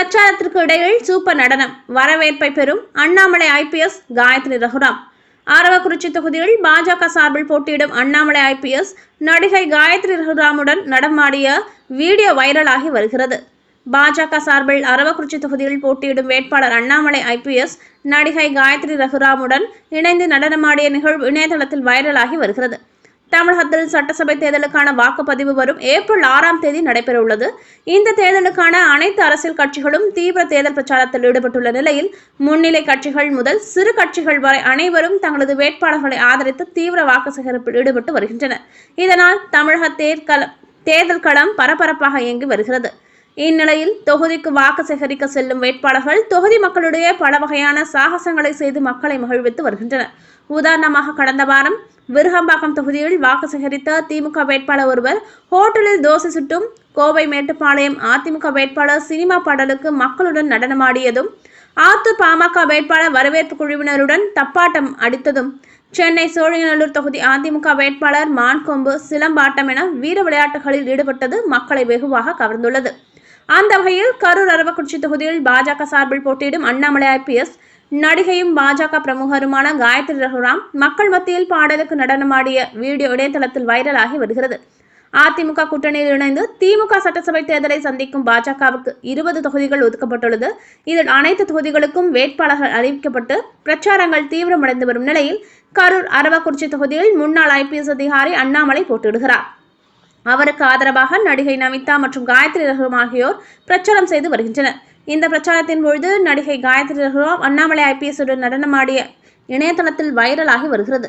பிரச்சாரத்திற்கு இடையில் சூப்பர் நடனம். வரவேற்பை பெறும் அண்ணாமலை ஐபிஎஸ் காயத்ரி ரகுராம். ஆரவக்குறிச்சி தொகுதியில் பாஜக சார்பில் போட்டியிடும் அண்ணாமலை ஐபிஎஸ் நடிகை காயத்ரி ரகுராமுடன் நடமாடிய வீடியோ வைரலாகி வருகிறது. பாஜக சார்பில் அரவக்குறிச்சி தொகுதியில் போட்டியிடும் வேட்பாளர் அண்ணாமலை ஐபிஎஸ் நடிகை காயத்ரி ரகுராமுடன் இணைந்து நடனமாடிய நிகழ்வு இணையதளத்தில் வைரலாகி வருகிறது. தமிழகத்தில் சட்டசபை தேர்தலுக்கான வாக்குப்பதிவு வரும் ஏப்ரல் ஆறாம் தேதி நடைபெறவுள்ளது. இந்த தேர்தலுக்கான அனைத்து அரசியல் கட்சிகளும் தீவிர தேர்தல் பிரச்சாரத்தில் ஈடுபட்டுள்ள நிலையில் முன்னிலை கட்சிகள் முதல் சிறு கட்சிகள் வரை அனைவரும் தங்களது வேட்பாளர்களை ஆதரித்து தீவிர வாக்கு சேகரிப்பில் ஈடுபட்டு வருகின்றனர். இதனால் தமிழக தேர்தல் தேர்தல் களம் பரபரப்பாக இயங்கி வருகிறது. இந்நிலையில் தொகுதிக்கு வாக்கு சேகரிக்க செல்லும் வேட்பாளர்கள் தொகுதி மக்களுடைய பல வகையான சாகசங்களை செய்து மக்களை மகிழ்வித்து வருகின்றனர். உதாரணமாக கடந்த வாரம் விருகம்பாக்கம் தொகுதியில் வாக்கு சேகரித்த திமுக வேட்பாளர் ஒருவர் ஹோட்டலில் தோசை சுட்டும் கோவை மேட்டுப்பாளையம் அதிமுக வேட்பாளர் சினிமா பாடலுக்கு மக்களுடன் நடனமாடியதும் ஆத்தூர் பாமக வேட்பாளர் வரவேற்பு குழுவினருடன் தப்பாட்டம் அடித்ததும் சென்னை சோழிங்கநல்லூர் தொகுதி அதிமுக வேட்பாளர் மான்கொம்பு சிலம்பாட்டம் என வீர விளையாட்டுகளில் ஈடுபட்டது மக்களை வெகுவாக கவர்ந்துள்ளது. அந்த வகையில் கரூர் அரவக்குறிச்சி தொகுதியில் பாஜக சார்பில் போட்டியிடும் அண்ணாமலை ஐபிஎஸ் நடிகையும் பாஜக பிரமுகருமான காயத்ரி ரகுராம் மக்கள் மத்தியில் பாடலுக்கு நடனமாடிய வீடியோ இணையதளத்தில் வைரலாகி வருகிறது. அதிமுக கூட்டணியில் இணைந்து திமுக சட்டசபை தேர்தலை சந்திக்கும் பாஜகவுக்கு இருபது தொகுதிகள் ஒதுக்கப்பட்டுள்ளது. இதில் அனைத்து தொகுதிகளுக்கும் வேட்பாளர்கள் அறிவிக்கப்பட்டு பிரச்சாரங்கள் தீவிரமடைந்து வரும் நிலையில் கரூர் அரவக்குறிச்சி தொகுதியில் முன்னாள் ஐபிஎஸ் அதிகாரி அண்ணாமலை போட்டியிடுகிறார். அவருக்கு ஆதரவாக நடிகை நமிதா மற்றும் காயத்ரி ரகுராம் ஆகியோர் பிரச்சாரம் செய்து வருகின்றனர். இந்த பிரச்சாரத்தின் பொழுது நடிகை காயத்ரி ரகுராம் அண்ணாமலை ஐபிஎஸ் உடன் நடனமாடிய இணையதளத்தில் வைரலாகி வருகிறது.